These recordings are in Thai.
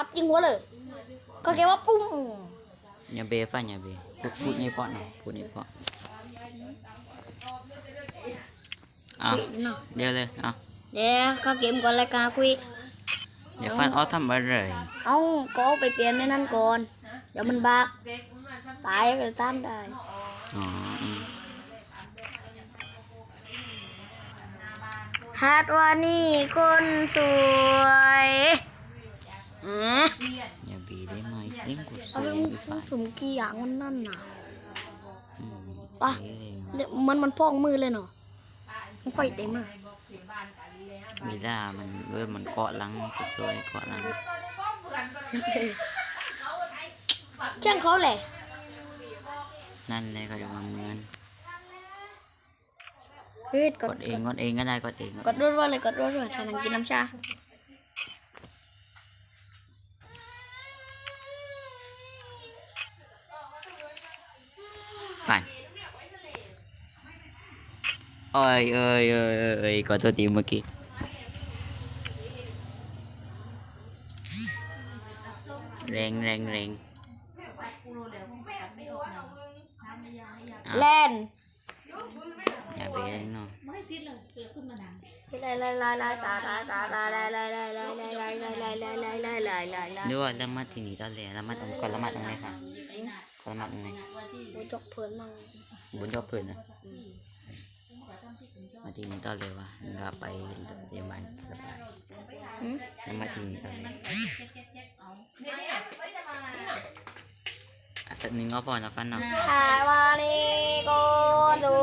ปั๊บยิงหัวเลย ก็แกว่าปุ้มอย่าเบฟ้าอย่าเบพูดพูดนี่เพาะหน่อยพูดนี่เพาะอะเดี๋ยวเลยอะเดี๋ยวเขาเกมก่อนรายการคุยเดี๋ยวฟันออทำอะไรเอ้าก็ไปเปลี่ยนในนั้นก่อน เดี๋ยวมันบักตายก็ตามได้ฮัดวานี่คนสวย อืม nhà bè đấy mà tiếng của เอา xe ไป bị มึ phải งสมกี่อย่างมันนั่นน่ะ ừ. À. thế thì เดี๋ยวมันมันพองมือเลยเนาะมันไฟได้มาก bị ra mình với mình cọ lắng của xe cọ lắng ช่างเขาแหละ นั่นเลยก็จะมาเหมือนเฮ้ยกกดดเองกดเองก็ได้กดเองกดรัวๆเลยกดรัวๆถ้านังกินน้ำชา ơi ơi ơi ơi ơi có tôi tìm một kia rèn rèn rèn à, แล่น nhà bé đấy nó ไล่ไล่ไล่ไล่ตาตาตาตาไล่ไล่ไล่ไล่ไล่ไล่ไล่ไล่ไล่ไล่ไล่ไล่ไล่ไล่ nếu mà lâm mắt thì nghỉ ta lẻ lâm mắt ông còn lâm mắt ông này hả còn lâm mắt ông này โอ้ยจกเพลินมาก มาที่นี่ต่อเลยวะเราไปเยอรมันสบายแล้วมาที่นี่ต่อเลยอะสักหนึงก็พอนะฟันเนาะฮาวานิโกจุ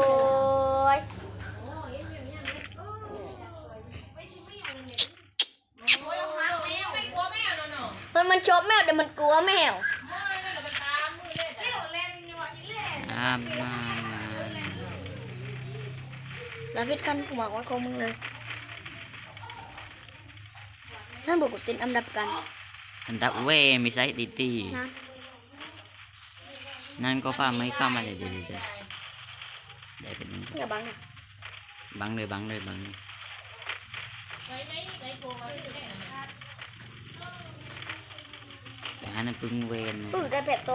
ยมันมันชอบแมวแต่มันกลัวแมวอ่ามา ลาวพิดกันกูบอกว่าอคมึงเลยนั่นบอกกูติดอันดับกัน อันดับเว้มีไซต์ดีตีนั่นก็ฟ้าไม่เข้ามาเลยเดี๋ยวเดี๋ยวได้เป็นอย่าบังบังเลยบังเลยบังแต่ไปหาน้ำพึ่งเวนเออได้เป็ดโต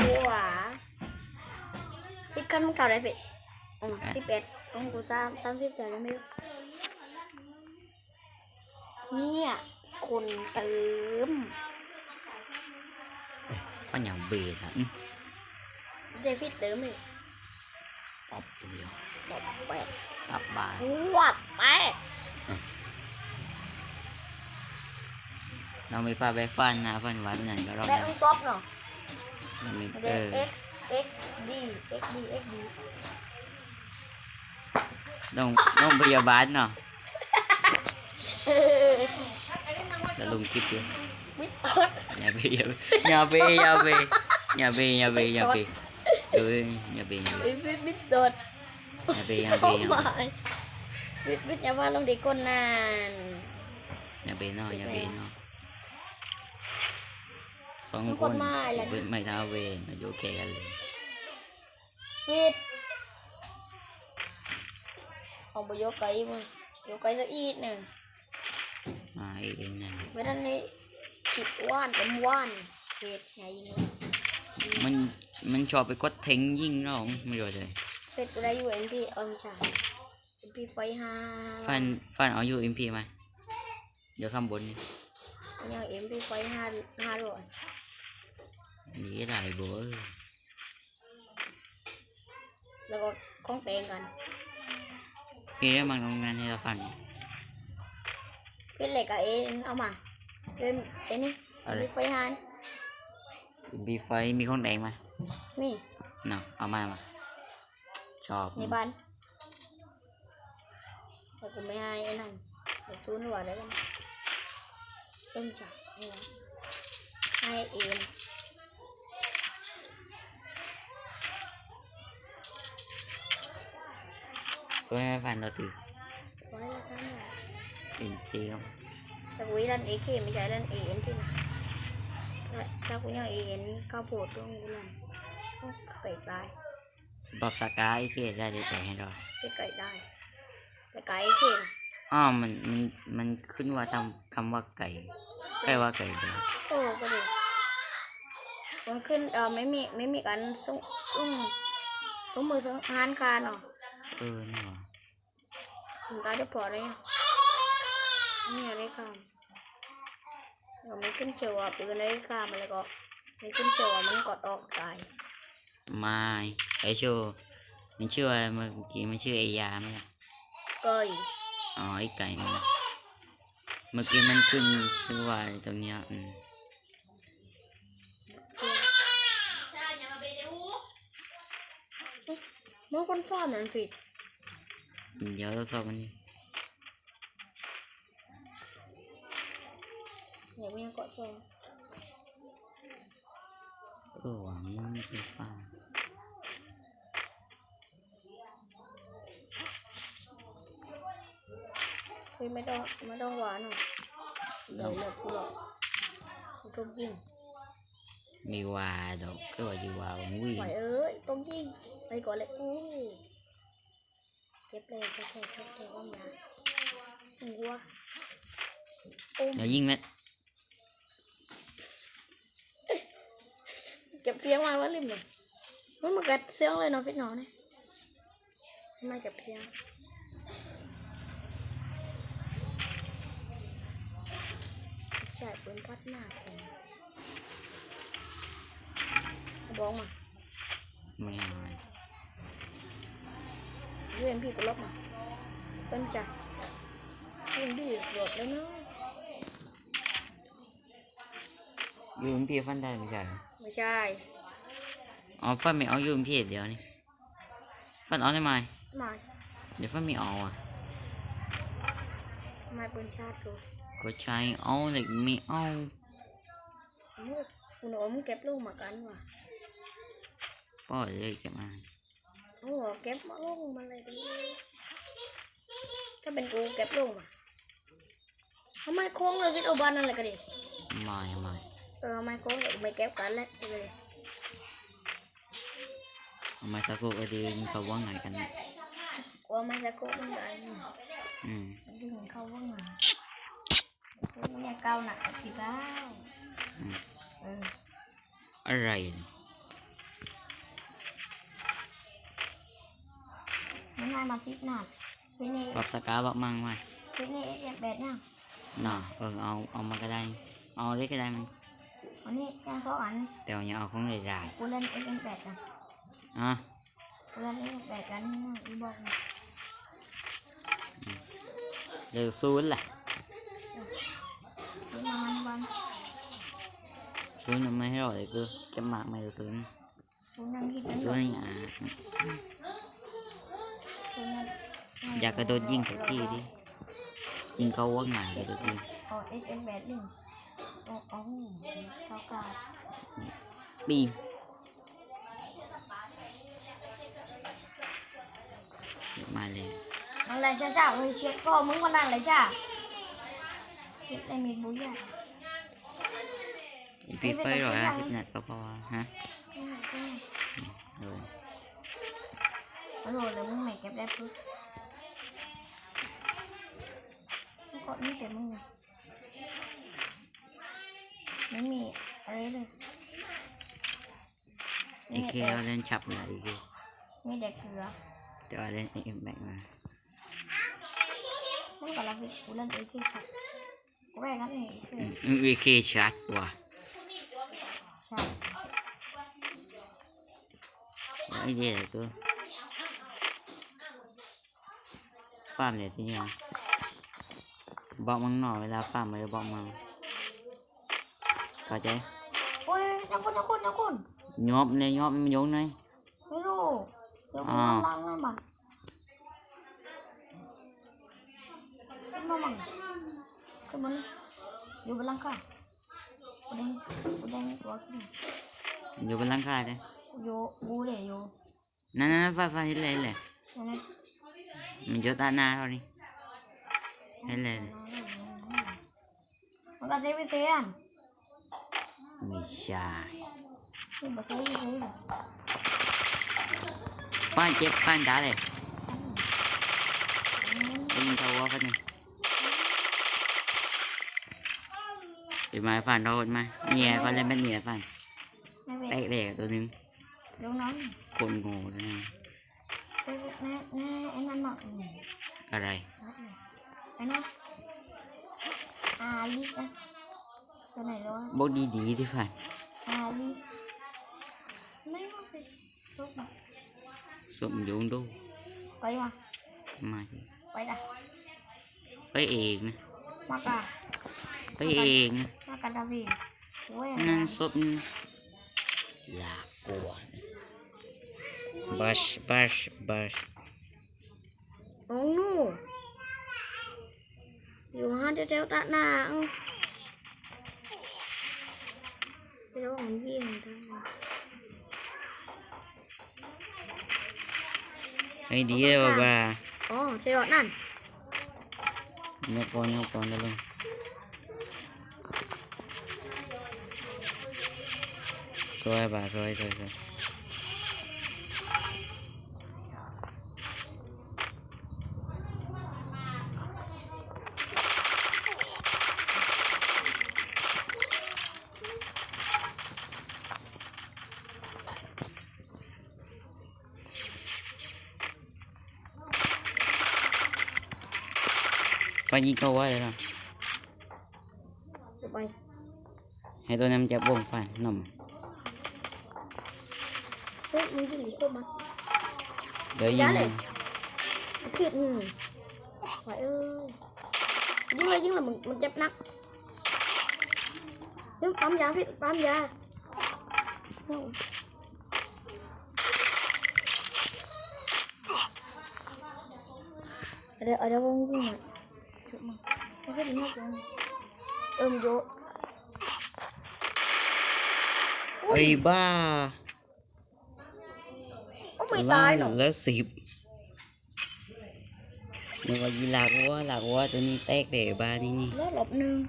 หัวสิบคันมึงเก่าได้เป็ดอืมสิบเอ็ดของกูสามสามสิบเจ่ายได้ไหมรู้เนี่ยคนเติม có nhà bề là ừ. เดฟิดเติมเลย bọc nhiều บอกแปด bọc bà วัดแป ด nó mới pha bé phan là phân ván này có ได้ rong อุ้งซอฟเนาะ nó mới เด็ก ờ x x d x d x d đông đông bây giờ bán nó đã lùng kịp chưa มิดตอด nhà bê nhà bê nhà bê nhà bê nhà bê nhà bê ừ, nhà bê nhà มิ bê ดมิดตอด nhà bê nhà เข้า bê nhà มา bê มิดมิดอย่าว่าลงเด็กคนนาน nhà bê nó nhà bê nó สองมันคคนนมาอะ ไรเพิ่นไม่ท้าเวรมาอยู่แก่กันเลยมิดเอาไปยกไก่มึงยกไก่สักอีกหนึ่งมาเองนั่นไม่ทันได้ติดว่านเป็นว่านเห็ดไงยิงวะมันมันชอบไปกดเทงยิงน้องไม่รู้เลยเห็ดกูได้อยู่เอ็นพีเอาไม่ใช่เอ็นพีไฟห้าฟันฟันเอาอยู่เอ็มพีไหมเดี๋ยวข้างบนนี่ยังเอ็มพีไฟห้าห้าร้อยห นีได้บ่เออแล้วก็ของเตงกันเฮ้ยมันทำงานให้เราฟันเป็นเหล็กอะเอ็นเอามาเป็นเอ็นนี่อะไรมีไฟหานบีไฟมีคนแดงไหมมีเนาะเอามามาชอบในบ้านแต่กูไม่ให้ไอ้นั่นเดี๋ยวซูนหัวได้กันเอ็นจ้ะนี่นะให้เอ็นก็ไม่ฟันเราถือไว้แล้ว Tôi mới phản đầu tử Bình xì không Tao quý lần ý kì mới chạy lần ý yến thì Tao cũng nhờ ý yến cao bột luôn quý lần Không cậy bài Bọc xà cá ý kì ra để chạy rồi Cái cậy đài Cái cái ý kì อ๋อมันมันมันขึ้นว่าทำคำว่าไก่ไก่ว่าไก่เดียวโอ้ก็ดีมันขึ้นเออไม่มีไม่มีการซุ้งซุ้งซุ้งมือซุ้งฮานคานหรอ เออนี่หว่าถึงการได้พอเลยนี่อะไรคำเดี๋ยวมันขึ้นเชียวอะปืนอะไรคำอะไรก็มันขึ้นเชียวอะมันกดออกตายไม่ไอโชว์มันชื่ออะไรเมื่อกี้มันชื่อไอยาไหมล่ะเก้ยอ๋อไอไก่มันนะเมื่อกี้มันขึ้นขึ้นว่าตรงเนี้ยอืม มันคนฟ้าเหมือนผิด เดี๋ยวเราสอบกันนี่ เดี๋ยวมันยังกด ส่งเออหวังมันเป็นฟ้าเฮ้ยไม่ต้องไม่ต้องหวานหรอกเดี๋ยวเลิกกูหรอกกูต้องยิง มีวาดอกก็ว่าอยู่วาของวิ่งไหวเอ้ยต้องยิงไปก่อนเลยอู้เจ็บเลยจะแค่ชกเทว่ายาหัวโอ้มเดี๋ยวยิงไหมเก็บเสียงมาว่าริมเลยมันมากัดเสียงเลยเนาะฟิตเนอเนี่ยไม่เก็บเสียงใช่ปืนพัดหน้าผม บอกมาไม่หายยูเอ็มพีกูลบมาเป็นจ้ะยูเอ็มพีโดดเลยเนาะยูมพี่ฟันได้ไม่ใช่เหรอไม่ใช่อ๋อฟันไม่เอายูมพี่เดี๋ยวนี่ฟันเอาได้ไหมไม่เดี๋ยวฟันไม่เอาอะไม่ปืนชาติกูก็ใช้เอาเด็กไม่เอามึงกูหนูมึงเก็บลูกมากันว่ะ ป้อเลยจะมาโอ้โหเก็บมาลูกมันเลยดิถ้าเป็นกูเก็บลูกมาทำไมโค้งเลยวิทย์เอาบานนั่นเลยก็ดิไม่ไม่เออทำไมโค้งเลยไม่เก็บกันแล้วเลยทำไมสักครู่ก็ดีเขาว่าไงกันนะกลัวมันจะโค้งมันได้อืมดึงเขาว่าไงมันยังเก้าหนักทีเก้าอืมเอออะไร มันนายมาซิปหนักวินี่ปรับสกาบักมั่งไหมวินี่เอฟแปดเนี่ยน่ะเออเอาเอามาก็ได้ เอาเล็กก็ได้มันอันนี้ยังสองอันแต่ว่าอย่าเอาของใหญ่กูเล่นเอฟแปดกันๆอะกูเล่นเอฟแปดกันนี่อีบอกนะเดี๋ยวซูนย์แหละนี่มาวันซูนย์ไม่ให้รอเลยคือจะมากไม่ซูนย์กูนั่งคิดเป็นซูนย์นี่อะ กูนั่งอยากกระโดดยิงสักทีดิยิงเขาว่าไงกระโดดยิงเอาเอฟแปดหนึ่งโอ้โอ้เขากาดปีนมาเลยอะไรจ้าจ้าเฮ้ยเช็ดก็มึงวันนั้นเลยจ้าเช็ดในมีบุญใหญ่พี่ไฟร้อยห้าสิบนัดก็พอฮะเออ โอ้โหเดี๋ยวมึงไม่เก็บได้ปุ๊บมึงกดนี่แต่มึงอะไม่มีอะไรเลยไอ้เคเราเล่นฉับเลยไอ้เคมีเด็กเสือแต่ว่าเล่นไอ้เอ็มแบกมามึงกับเราพี่กูเล่นเอทีสัตว์กูแรกครับนี่คืออืมไอ้เคชัดว่ะใช่ไอ้เดียก็ฟาร์มเนี่ยที่เนี่ยบอกมึงหน่อยเวลาฟาร์มเลยบอกมึงเข้าใจโอ้ยนักคุณนักคุณนักคุณยอบเนี่ยยอบมันยงเลยไม่รู้เดี๋ยวกูอ่าล้างล้างบ้างขึ้นมาบ้างขึ้นมาเลยอยู่บนหลังคากูเด้งกูเด้งตัวขึ้นอยู่บนหลังคาเลยอยู่กูเลยอยู่นั่นนั่นฟ้าฟ้าเห็นเลยเห็นเลย ยังไงมันอยู่ตาหน้าเรานี่เห็นเลยมันก็เซฟไปเซียนไม่ใช่นี่บอกเขา ไม่รู้หรอกป้านเจ็บป้านด่าเลยได้ยินเขาว่าฟันนี่ไปไม้ฟันโดนไหมาเนี่ยก็เล่นเป็นเนี่ยฟันแม่เวทแตกเลยตัวหนึงลูกน้องค นโง่แล้วนะแม่แม่แม่ไอ้นั่นหน่อยอะไรไอ้นั่นอาลิสอะตัวไหนแล้ววะบอกดีๆที่ฟันอาลิสไม่รู้สิลูกมาสมยุงดูไปมามาสิไปละไปเองนะมากะไปเองนะมากะดาวีโอ้ยนั่งศพลากลัวบัชบัชบัชโอ้นู่อยู่ห้างเจ้าตาหน้าเอ้าไปแล้วของยี่ห้อทั้งนั้นไอ้ดีเลยบ้าบ้าอ๋อใช่หรอนั่นยกก่อนยกก่อนได้เลยสวยบ้าสวยสวยสวยไปยิงเขาไว้เลยนะเดี๋ยวไปให้ตัวนั้นจับวงฟันนมเฮ้ย มึงจะหลีกเข้ามาเดี๋ยวยิย้างเลยผิดอืมไหวเอ้ยยิ่งเลยยิ่ง là mình mình chấp nặng nhưng bám giá ผิด bám giá Không. ở đây ở đây bông gì mà Chỗ mà nó rất là nhóc rồi ôm vô ไอ้บ้า Ôi mày tài ห nó แล้วสิบนึกว่ายีหลักวัวหลักวัวตัวนี้แตกเดะบ้านี่นี่ Nó lọc nương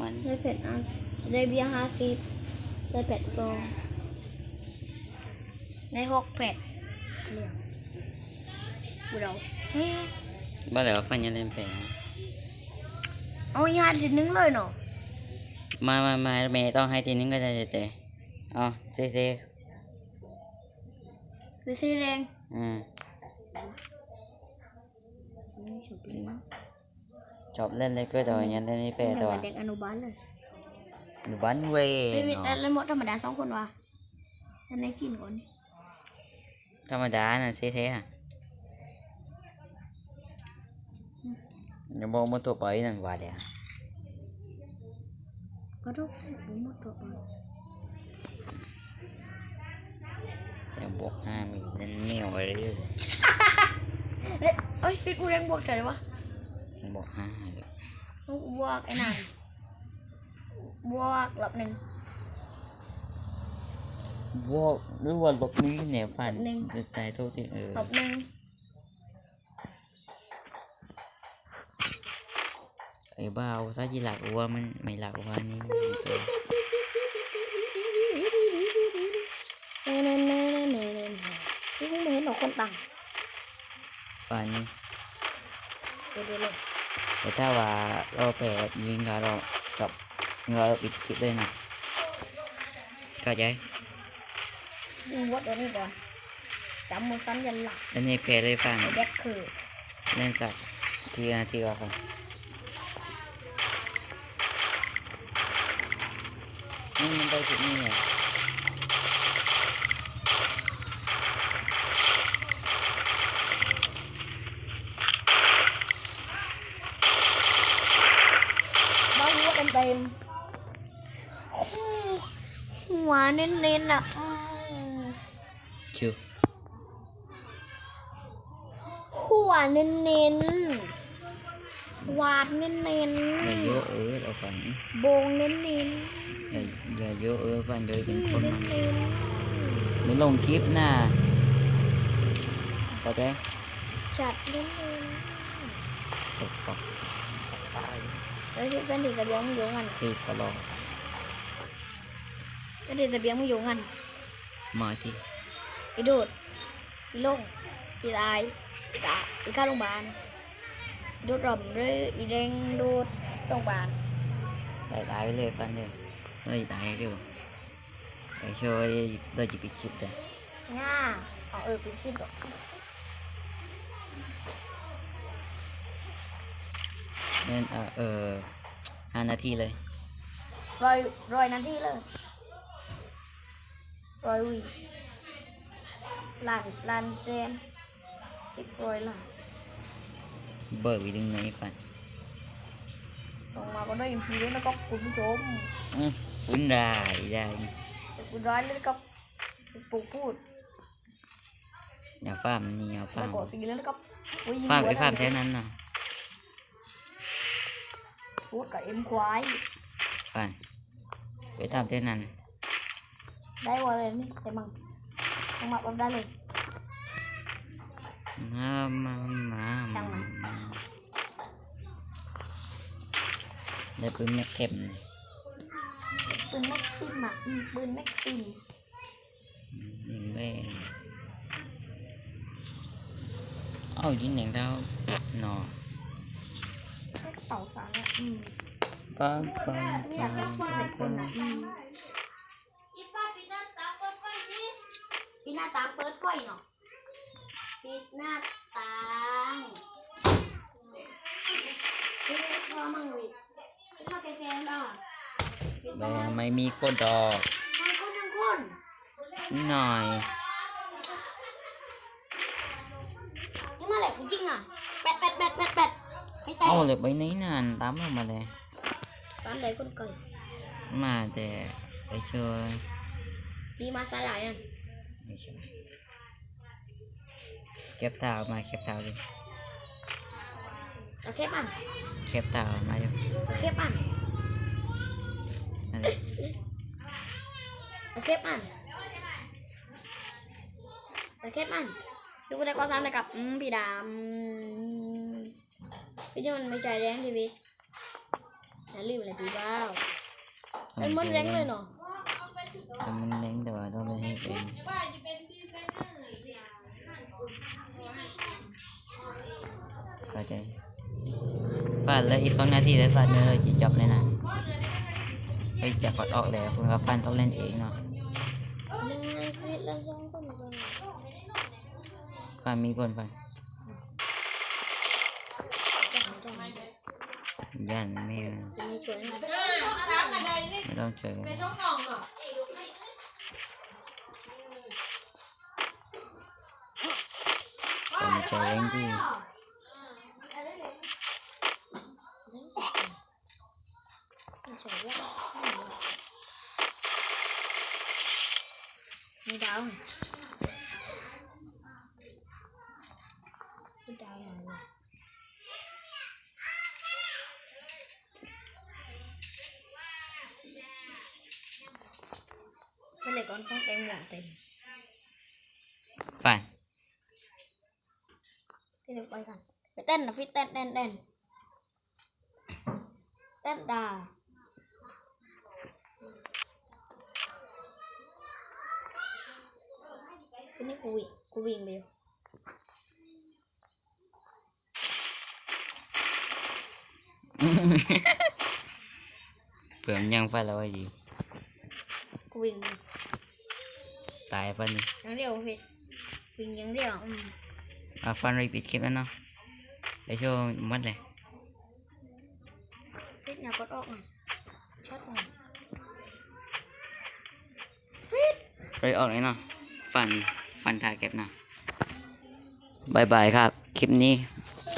มัน Đây phệt ăn Đây bia hai xịp Đây phệt cô Đây hộp phệt Liền Bùi đầu Thế บ้าแล้วฟันยังเล่นแผล Ôi hai thì nướng lời nọ มามามาแม่ต้องให้ทีนึงก็ได้แต่เอ๋อเซ่เซ่ Xì xì đen อืม ชอบเล่นเลยก็ตัวอย่างเล่นในแผล Đây ตัว là đen ăn bán rồi บ้านเวย Đây vì เนาะ ta lên một trăm mà đá xong con vào Đây này chín con đi ธรรมดาน่ะเซ่เท่อะอ ย่ามองมันตัวไปนั่นว่าเดี๋ยว Có thuốc Bốn một thuộc rồi อย่าบอกห้ามอีกนั่นเหนียวไปเรื่อย Đấy Ôi phít bu đen buộc trời quá บอกห้าเลย Không buộc cái này Buộc lọc nừng ว่าหรือว่าลบนี้เนี่ยผ่านลบหนึ่งตายโทษที่เออ Lọc nừng ไอ้บ้าเอาซะที่หลักว่ามันไม่หลักว่านี่ตัว Nè nè nè nè nè nè Chứ không thấy nó con tăng ป่านนี้ Rồi rồi rồi แต่ถ้าว่าเราแปดยิงกับเรากับเงาปิดคิดเลยนะเข้าใจ Nhưng quất ở đây còn Chấm một tấm danh lạc แล้วในแปดเลยป่าน Để đẹp khử เล่นสักทีนาทีก่อนนี่มันได้จุดนี้ไง Bao nhiêu em tìm Hòa nên nên là Ừm. ชิว Hòa nên nên Quạt nên nên อย่าเยอะเออเราฝัน Bồn nên nên อย่าอย่าเยอะเออฝันโดยเป็นคน Nên มัน nên ไม่ลงคลิปนะเข้าใจ Chặt nên nên ตกปอก Đấy thì bên thì cái giống giống anh สิตลอดก็เดี๋ยวจะเบียงมึงอยู่งันหมอที่ไอ้โดดไอ้ลงไอ้ตาย ไอ้ตาไอ้ข้าโรงพยาบาลโดดรอมหรือไอ้แดงโดดโรงพยาบาลตายตายไปเลยฟันเลยเฮ้ยตายเร็วไอ้ช่วยเราจะปิดคลิปเลยง่าเอาเออไปคิดดอกนั่นเออเออห้านาทีเลยรอยรอยนาทีเลยรอยวิล้านล้านเซนสิบรอยล้าน เบิร์วิดึงไหนฟันส่งมาก็ได้ยินพีด้วยนะครับคุณผู้ชมอือคุณได้ได้คุณร้อยเลยนะครับปลูกพูดอย่าฟาร์มนี่อย่าแล้ฟาวร์มก็สีแล้วนะครับอุ๊ยยิงฟาร์มหัวไปฟาร์มด้แค่นั้นเนาะพูดกับเอ็มควายฟันไปทำแค่นั้นได้วัวเลยนี่แต่มังมังมาบังได้เลย มามามาช่างมันได้ปืนแม็กเข็มปืนแม็กซิมอะอืมปืนแม็กซิมอืมแม่งเอายิงอย่างเท่าหนอแค่เต่าสารอะอืมปังปังไม่อยากให้ช่วยเป็นคนอะอืมปีหน้าต่างเปิดไฟเนาะ ปิดหน้าต่างปิดพอมั่งวิปิดพอแค่แค่แล้วอะปิดพแม่อไม่มีโคดอกทั้งคนทั้งคนนิดหน่อยนี่มาแหละจริงๆอะแปดแปดแปดแปดแปดไม่แตกเอาเลยไปไหนนานตามเรามาเลยตอนไหนคนเกิดมาแต่ไปช่วยดีมาสลายอะไม่ใช่ เก็บเท้ามาเก็บเท้าดิเอาแคบอะเก็บเท้ามาเดี๋ยวเอาแคบอะนั่นแหละเอาแคบอะเอาแคบอะดูกูได้ก็ซ้ำเลยกับอืมพี่ดำอืมพี่ที่มันไม่ใช่แรงชีวิตอย่าลืมเลยพี่บ้าวเป็นมดแรงเลยเนาะแต่มันเล้งแต่ว่าต้องไม่ให้เป็น เข้าใจฟาดเลยอีกสองนาทีเลยฟาดเลยจะจบเลยนะเฮ้ยจะกดออกแล้วเพื่อนกับฟันต้องเล่นเองเนาะฟันมีคนฟันยันไม่ไม่ต้องช่วยกันผมใจเร่งที่ มีดาวมีดาวหน่อย ก็เลยก่อนต้องเต็มอย่างเต็มฟันที่เด็กไปกันไปเต้นนะฟิตเต้นเต้นเต้นเต้นดาทีนี้กูวิ่งกูวิ่งไปอยู่เผื่อมันยังฟันเราไว้ดีกูวิ่งไปอยู่ตายฟันนี่อย่างเดียวฟิตวิ่งอย่างเดียวอืมอะฟันรีปิดคลิปแล้วเนาะไปโชว์มัดเลยฟิตเนี่ยกดออกอะชัดอะไปออกเลยเนาะฟันฟันทาเก็บเนาะบายบายครับ คลิปนี้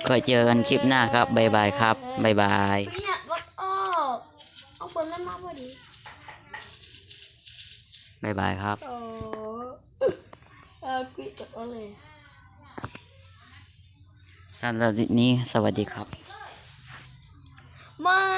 เคยเจอกันคลิปหน้าครับบายบายครับบายบายฟิตเนี่ยกดออกเอาเปิดมันมาพอดี บายบายครับโอ้เออกูกดออกเลยสำหรับคลิปนี้สวัสดีครับ มา